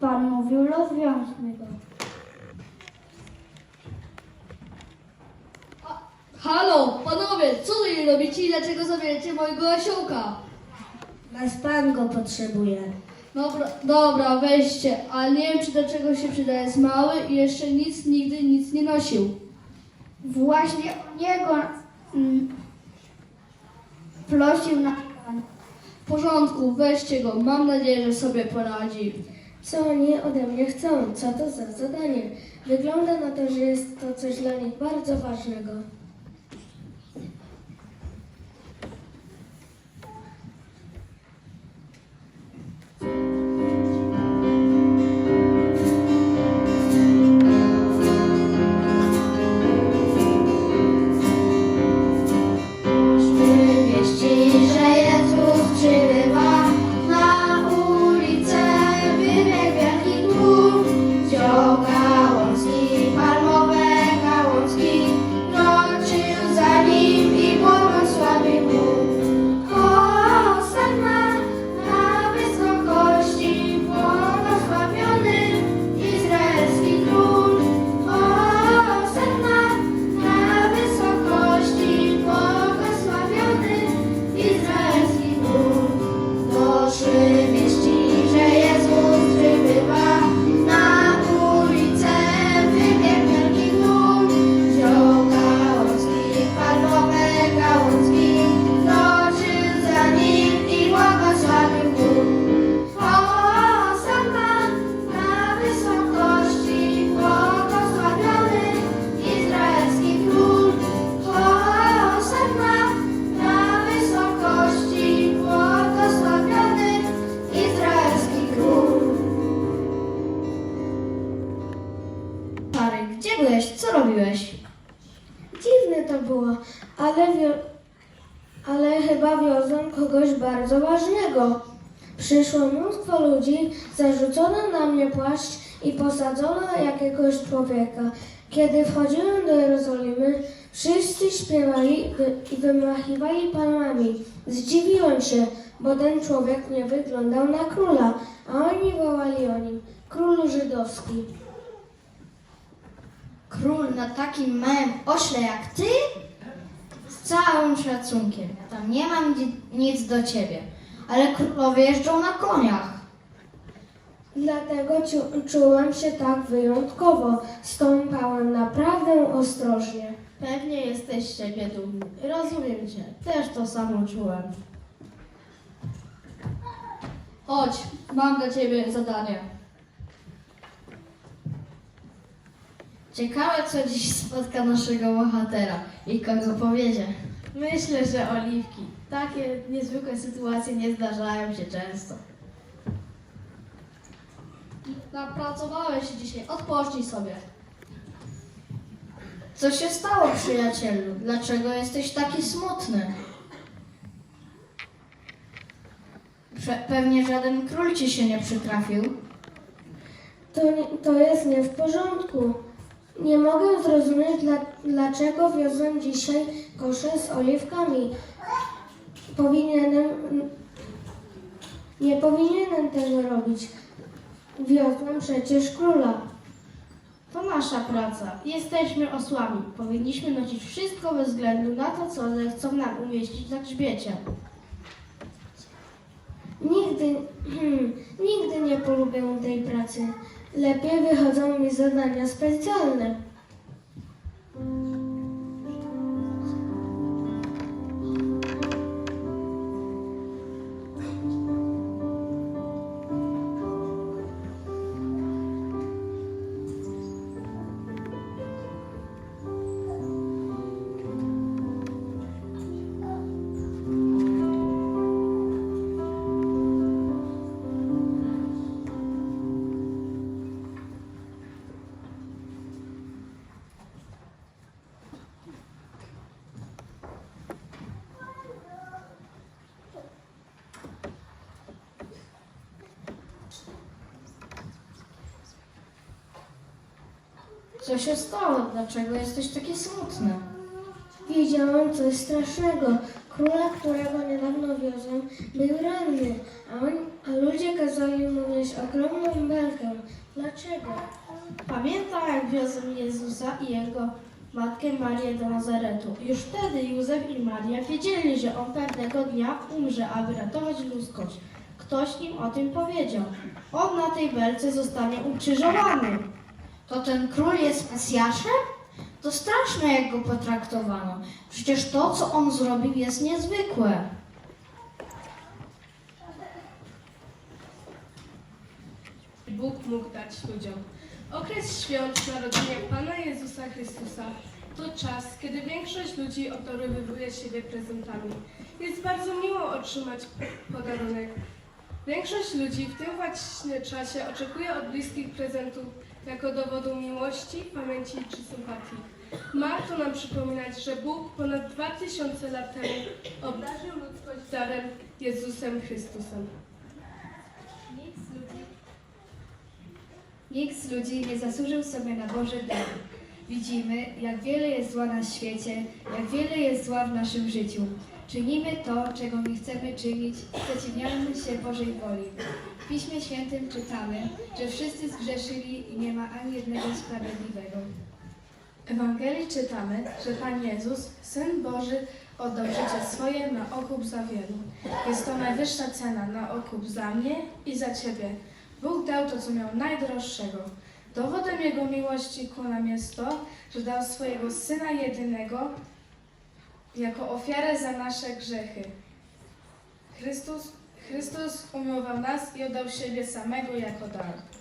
Pan mówił, rozwiążmy go. Halo, panowie, co wy robicie i dlaczego zabieracie mojego osiołka? Nasz pan go potrzebuje. Dobra, dobra, weźcie, ale nie wiem, czy do czego się przyda. Jest mały i jeszcze nic, nigdy nic nie nosił. Właśnie o niego mm, prosił na pan. W porządku, weźcie go, mam nadzieję, że sobie poradzi. Co oni ode mnie chcą? Co to za zadanie? Wygląda na to, że jest to coś dla nich bardzo ważnego. Posadzono jakiegoś człowieka. Kiedy wchodziłem do Jerozolimy, wszyscy śpiewali i wymachiwali palmami. Zdziwiłem się, bo ten człowiek nie wyglądał na króla, a oni wołali o nim, król żydowski. Król na takim małym ośle jak ty? Z całym szacunkiem. Tam nie mam ni- nic do ciebie. Ale królowie jeżdżą na koniach. Dlatego czułem się tak wyjątkowo. Stąpałem naprawdę ostrożnie. Pewnie jesteś z siebie dumny. Rozumiem cię. Też to samo czułem. Chodź, mam dla ciebie zadanie. Ciekawe, co dziś spotka naszego bohatera i kogo powiedzie. Myślę, że oliwki. Takie niezwykłe sytuacje nie zdarzają się często. Napracowałeś się dzisiaj, odpocznij sobie. Co się stało, przyjacielu? Dlaczego jesteś taki smutny? Prze- pewnie żaden król ci się nie przytrafił. To, to jest nie w porządku. Nie mogę zrozumieć, dla, dlaczego wiozłem dzisiaj kosze z oliwkami. Powinienem. Nie powinienem tego robić. Wiozłem przecież króla. To nasza praca. Jesteśmy osłami. Powinniśmy nosić wszystko bez względu na to, co zechcą nam umieścić na grzbiecie. Nigdy, hmm, nigdy nie polubię tej pracy. Lepiej wychodzą mi zadania specjalne. Co się stało? Dlaczego jesteś taki smutny? Widziałem coś strasznego. Króla, którego niedawno wiozłem, był ranny, a, on, a ludzie kazali mu nieść ogromną belkę. Dlaczego? Pamiętam, jak wiozłem Jezusa i jego matkę Marię do Nazaretu. Już wtedy Józef i Maria wiedzieli, że on pewnego dnia umrze, aby ratować ludzkość. Ktoś im o tym powiedział. On na tej belce zostanie ukrzyżowany. To ten król jest Mesjaszem? To straszne, jak go potraktowano. Przecież to, co on zrobił, jest niezwykłe. Bóg mógł dać ludziom. Okres świąt narodzenia Pana Jezusa Chrystusa to czas, kiedy większość ludzi odorowywuje siebie prezentami. Jest bardzo miło otrzymać podarunek. Większość ludzi w tym właśnie czasie oczekuje od bliskich prezentów jako dowodu miłości, pamięci czy sympatii. Ma to nam przypominać, że Bóg ponad 2000 lat temu obdarzył ludzkość darem Jezusem Chrystusem. Nikt z ludzi, z ludzi nie zasłużył sobie na Boże dar. Widzimy, jak wiele jest zła na świecie, jak wiele jest zła w naszym życiu. Czynimy to, czego nie chcemy czynić, sprzeciwiamy się Bożej woli. Piśmie Świętym czytamy, że wszyscy zgrzeszyli i nie ma ani jednego sprawiedliwego. Ewangelii czytamy, że Pan Jezus, Syn Boży, oddał życie swoje na okup za wielu. Jest to najwyższa cena na okup za mnie i za Ciebie. Bóg dał to, co miał najdroższego. Dowodem Jego miłości ku nam jest to, że dał swojego Syna jedynego jako ofiarę za nasze grzechy. Chrystus, Chrystus umiłował nas i oddał siebie samego jako dar.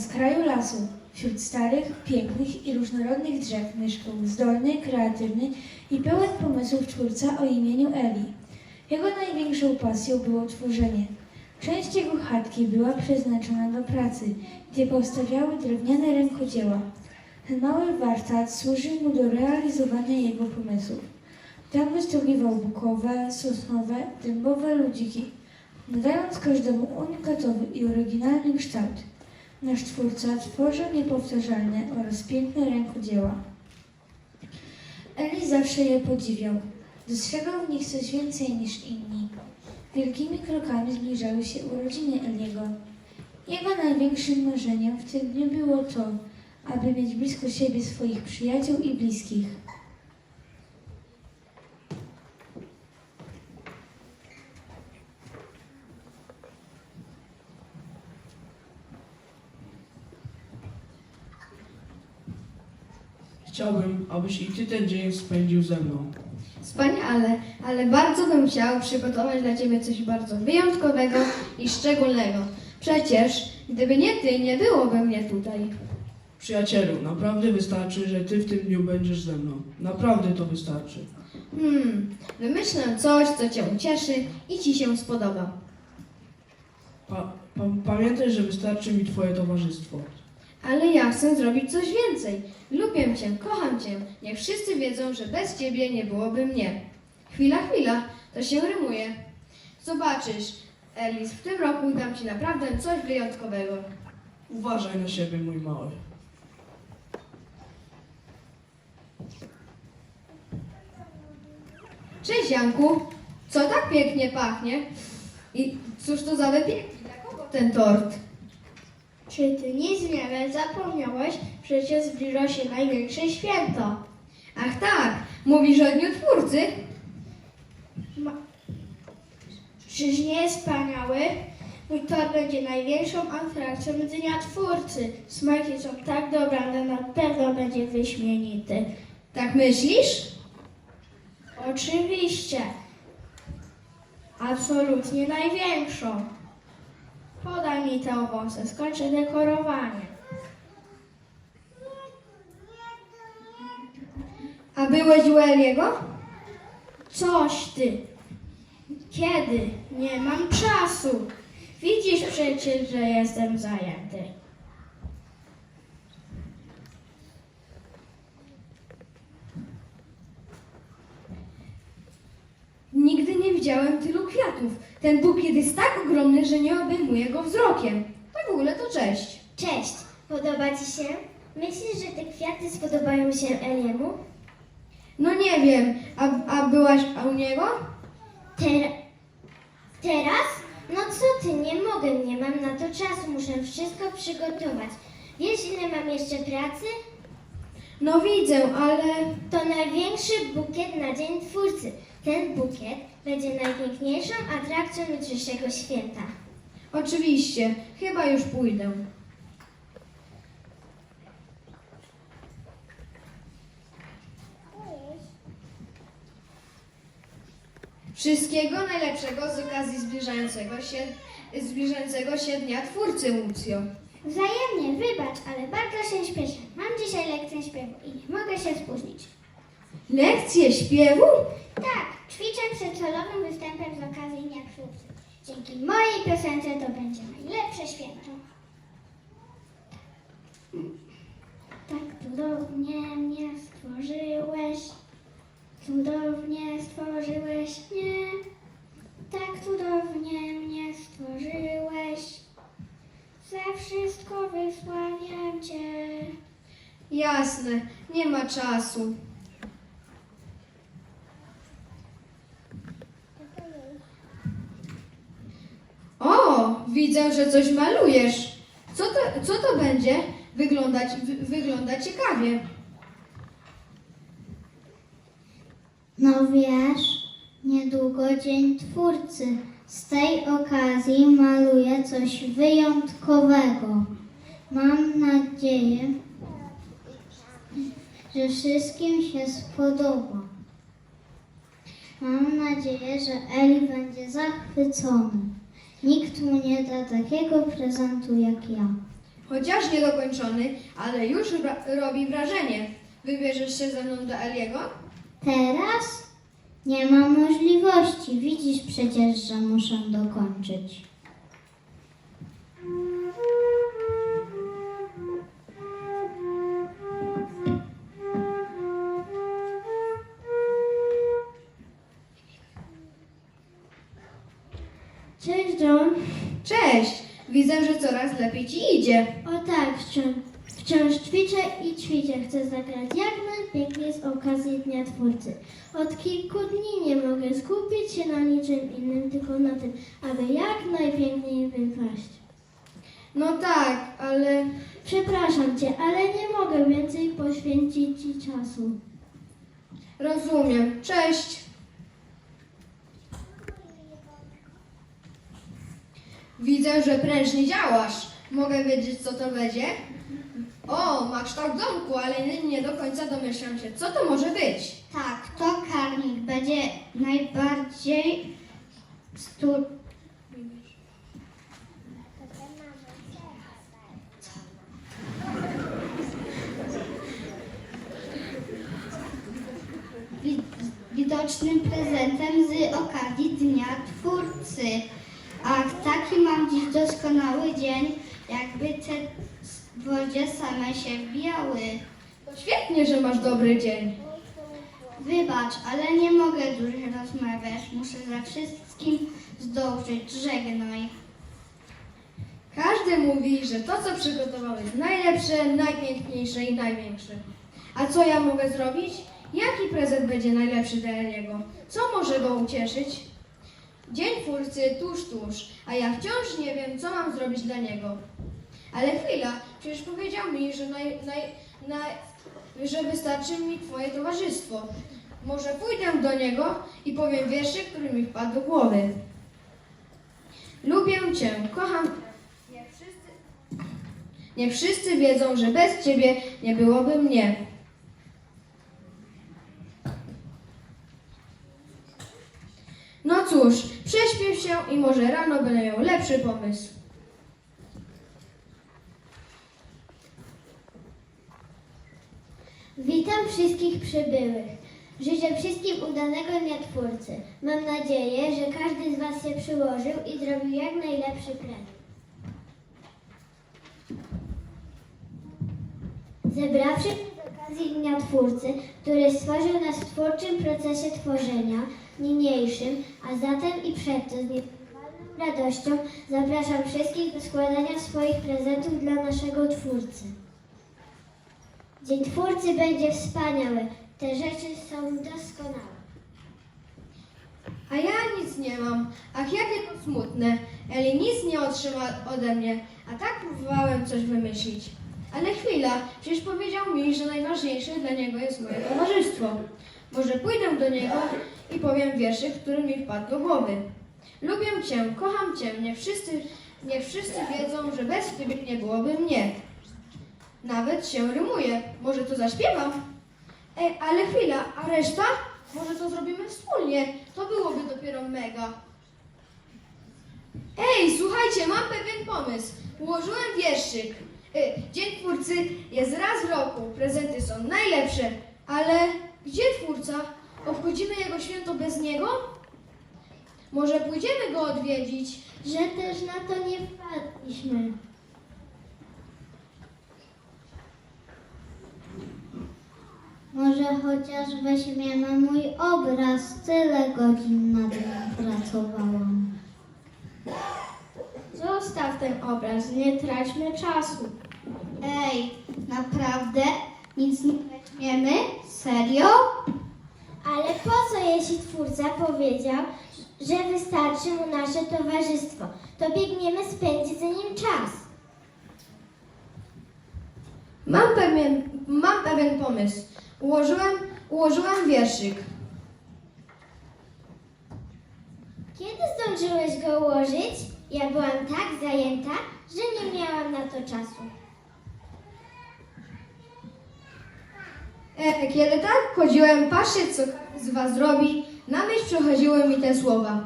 Na skraju lasu, wśród starych, pięknych i różnorodnych drzew mieszkał zdolny, kreatywny i pełen pomysłów twórca o imieniu Eli. Jego największą pasją było tworzenie. Część jego chatki była przeznaczona do pracy, gdzie powstawiały drewniane rękodzieła. Ten mały warsztat służył mu do realizowania jego pomysłów. Tam wystawiwał bukowe, sosnowe, dębowe ludziki, nadając każdemu unikatowy i oryginalny kształt. Nasz twórca tworzył niepowtarzalne oraz piękne rękodzieła. Eli zawsze je podziwiał. Dostrzegał w nich coś więcej niż inni. Wielkimi krokami zbliżały się urodziny Eliego. Jego największym marzeniem w tym dniu było to, aby mieć blisko siebie swoich przyjaciół i bliskich. Abyś i ty ten dzień spędził ze mną. Wspaniale, ale bardzo bym chciał przygotować dla Ciebie coś bardzo wyjątkowego i szczególnego. Przecież, gdyby nie Ty, nie byłoby mnie tutaj. Przyjacielu, naprawdę wystarczy, że ty w tym dniu będziesz ze mną. Naprawdę to wystarczy. Hmm, wymyślę coś, co Cię ucieszy i Ci się spodoba. Pa, pa, pamiętaj, że wystarczy mi twoje towarzystwo. Ale ja chcę zrobić coś więcej. Lubię Cię, kocham Cię. Niech wszyscy wiedzą, że bez Ciebie nie byłoby mnie. Chwila, chwila, to się rymuje. Zobaczysz, Elis, w tym roku dam Ci naprawdę coś wyjątkowego. Uważaj na siebie, mój mały. Cześć Janku, co tak pięknie pachnie? I cóż to za wypieki? Dla kogo ten tort? Czy ty nic nie wiesz, zapomniałeś? Przecież zbliża się największe święto. Ach tak, mówisz o Dniu Twórcy? Czyż nie jest wspaniały? Mój tort będzie największą atrakcją Dnia Twórcy. Smaki są tak dobrane, na pewno będzie wyśmienity. Tak myślisz? Oczywiście. Absolutnie największą. Podaj mi te owoce, skończę dekorowanie. A byłeś u Eliego? Coś ty. Kiedy? Nie mam czasu. Widzisz przecież, że jestem zajęty. Nigdy nie widziałem tylu kwiatów. Ten bukiet jest tak ogromny, że nie obejmuję go wzrokiem. Tak w ogóle to cześć. Cześć, podoba Ci się? Myślisz, że te kwiaty spodobają się Eliemu? No nie wiem, a, a byłaś a u niego? Ter- teraz? No co ty, nie mogę, nie mam na to czasu, muszę wszystko przygotować. Wiesz, ile mam jeszcze pracy? No widzę, ale... To największy bukiet na Dzień Twórcy. Ten bukiet będzie najpiękniejszą atrakcją jutrzejszego święta. Oczywiście, chyba już pójdę. Wszystkiego najlepszego z okazji zbliżającego się, zbliżającego się Dnia Twórcy, Lucjo. Wzajemnie, wybacz, ale bardzo się śpieszę. Mam dzisiaj lekcję śpiewu i nie mogę się spóźnić. Lekcje śpiewu? Tak, ćwiczę przed solowym występem z okazji Dnia Twórcy. Dzięki mojej piosence to będzie najlepsze święto. Tak cudownie mnie stworzyłeś, cudownie stworzyłeś mnie, tak cudownie mnie stworzyłeś, za wszystko wysławiam Cię. Jasne, nie ma czasu. O, widzę, że coś malujesz. Co to, co to będzie? Wyglądać, wy, wygląda ciekawie. No wiesz, niedługo Dzień Twórcy. Z tej okazji maluję coś wyjątkowego. Mam nadzieję, że wszystkim się spodoba. Mam nadzieję, że Eli będzie zachwycony. Nikt mu nie da takiego prezentu jak ja. Chociaż niedokończony, ale już robi wrażenie. Wybierzesz się ze mną do Eliego? Teraz nie ma możliwości. Widzisz przecież, że muszę dokończyć. Widzę, że coraz lepiej ci idzie. O tak, wciąż, wciąż ćwiczę i ćwiczę. Chcę zagrać jak najpiękniej z okazji Dnia Twórcy. Od kilku dni nie mogę skupić się na niczym innym, tylko na tym, aby jak najpiękniej wypaść. No tak, ale Przepraszam Cię, ale nie mogę więcej poświęcić Ci czasu. rozumiem. Cześć! Widzę, że prężnie działasz. Mogę wiedzieć, co to będzie? O, ma kształt domku, ale nie- nie do końca domyślam się, co to może być. Tak, to karnik będzie najbardziej stu... Wi- widocznym prezentem z okazji Dnia Twórcy. Ach, taki mam dziś doskonały dzień, jakby te wodzie same się wbijały. To świetnie, że masz dobry dzień. Wybacz, ale nie mogę dłużej rozmawiać. Muszę za wszystkim zdążyć. Żegnaj. Każdy mówi, że to, co przygotował jest najlepsze, najpiękniejsze i największe. A co ja mogę zrobić? Jaki prezent będzie najlepszy dla Eliego? Co może go ucieszyć? Dzień twórcy tuż, tuż, a ja wciąż nie wiem, co mam zrobić dla niego. Ale chwila, przecież powiedział mi, że, naj, naj, naj, że wystarczy mi twoje towarzystwo. Może pójdę do niego i powiem wierszyk, który mi wpadł do głowy. Lubię Cię, kocham Niech wszyscy, niech wszyscy wiedzą, że bez Ciebie nie byłoby mnie. No cóż, prześpiew się i może rano będę miał lepszy pomysł. Witam wszystkich przybyłych. Życzę wszystkim udanego Dnia Twórcy. Mam nadzieję, że każdy z Was się przyłożył i zrobił jak najlepszy prezent. Zebrawszy z okazji Dnia Twórcy, który stworzył nas w twórczym procesie tworzenia, niniejszym, a zatem i przedtem z niepowalną radością zapraszam wszystkich do składania swoich prezentów dla naszego Twórcy. Dzień Twórcy będzie wspaniały. Te rzeczy są doskonałe. A ja nic nie mam. Ach, jakie to smutne. Eli nic nie otrzyma ode mnie, a tak próbowałem coś wymyślić. Ale chwila, przecież powiedział mi, że najważniejsze dla niego jest moje towarzystwo. Może pójdę do niego i powiem wierszyk, który mi wpadł do głowy. Lubię Cię, kocham Cię, niech wszyscy, niech wszyscy wiedzą, że bez Ciebie nie byłoby mnie. Nawet się rymuje. Może to zaśpiewam? Ej, ale chwila, a reszta? Może to zrobimy wspólnie. To byłoby dopiero mega. Ej, słuchajcie, mam pewien pomysł. Ułożyłem wierszyk. Y, Dzień twórcy jest raz w roku. Prezenty są najlepsze. Ale gdzie twórca? Obchodzimy jego święto bez niego? Może pójdziemy go odwiedzić? Że też na to nie wpadliśmy. Może chociaż weźmiemy mój obraz. Tyle godzin nad nim pracowałam. Zostaw ten obraz, nie traćmy czasu. Ej, naprawdę? Nic nie weźmiemy? Serio? Ale po co, jeśli twórca powiedział, że wystarczy mu nasze towarzystwo? To biegniemy spędzić za nim czas. Mam pewien, mam pewien pomysł. Ułożyłem, ułożyłem wierszyk. Kiedy zdążyłeś go ułożyć? Ja byłam tak zajęta, że nie miałam na to czasu. Kiedy tak chodziłem, patrzeć co każdy z was robi, na myśl przychodziły mi te słowa.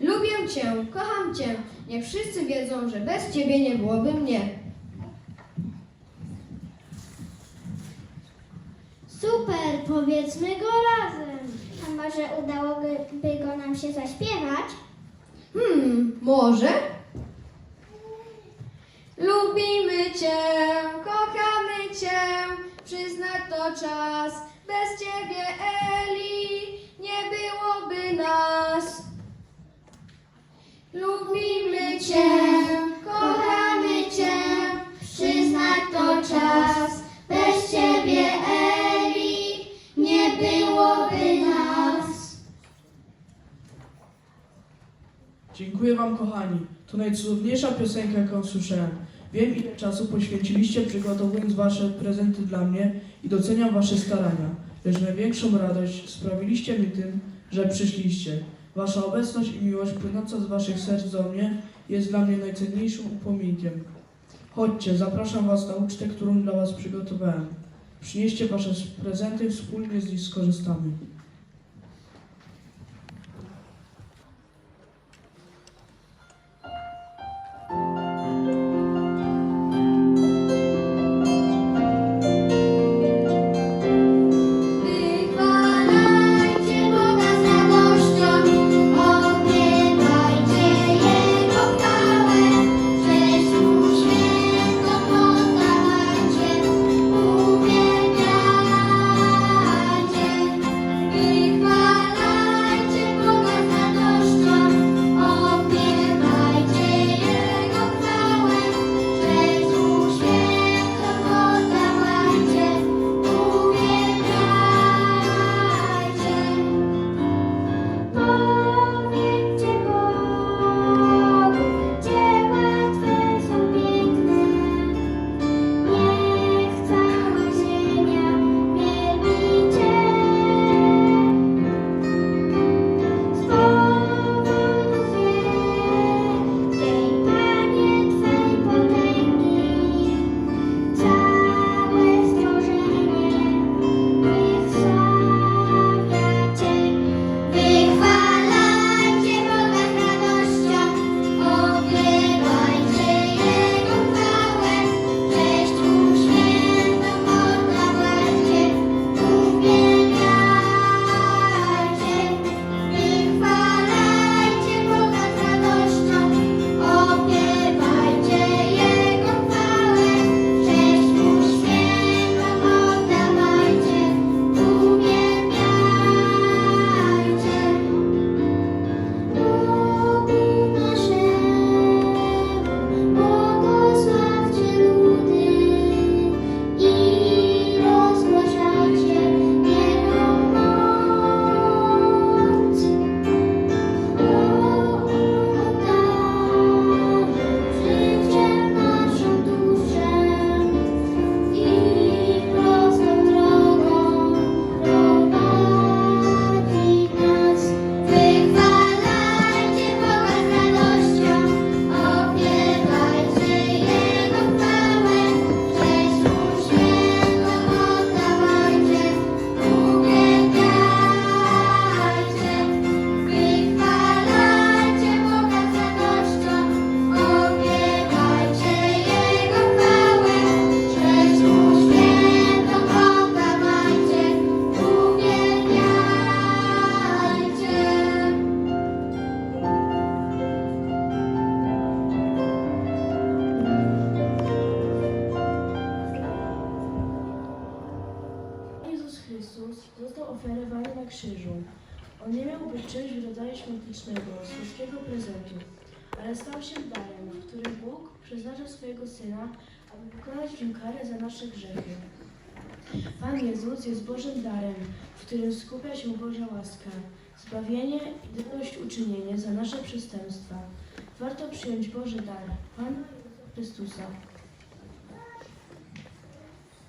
Lubię cię, kocham cię, Niech wszyscy wiedzą, że bez Ciebie nie byłoby mnie. Super, powiedzmy go razem. A może udałoby go nam się zaśpiewać? Hmm, może? Lubimy Cię, kochamy Cię, przyznać to czas. Bez Ciebie, Eli, nie byłoby nas. Lubimy Cię, kochamy Cię, przyznać to czas. Bez Ciebie, Eli, nie byłoby nas. Dziękuję Wam, kochani. To najcudowniejsza piosenka, jaką słyszałem. Wiem, ile czasu poświęciliście przygotowując Wasze prezenty dla mnie i doceniam Wasze starania. Lecz największą radość sprawiliście mi tym, że przyszliście. Wasza obecność i miłość płynąca z Waszych serc do mnie jest dla mnie najcenniejszym upominkiem. Chodźcie, zapraszam Was na ucztę, którą dla Was przygotowałem. Przynieście Wasze prezenty, wspólnie z nich skorzystamy. Nasze grzechy. Pan Jezus jest Bożym darem, w którym skupia się Boża łaska, zbawienie i dość uczynienie za nasze przestępstwa. Warto przyjąć Boży dar, Pana Chrystusa.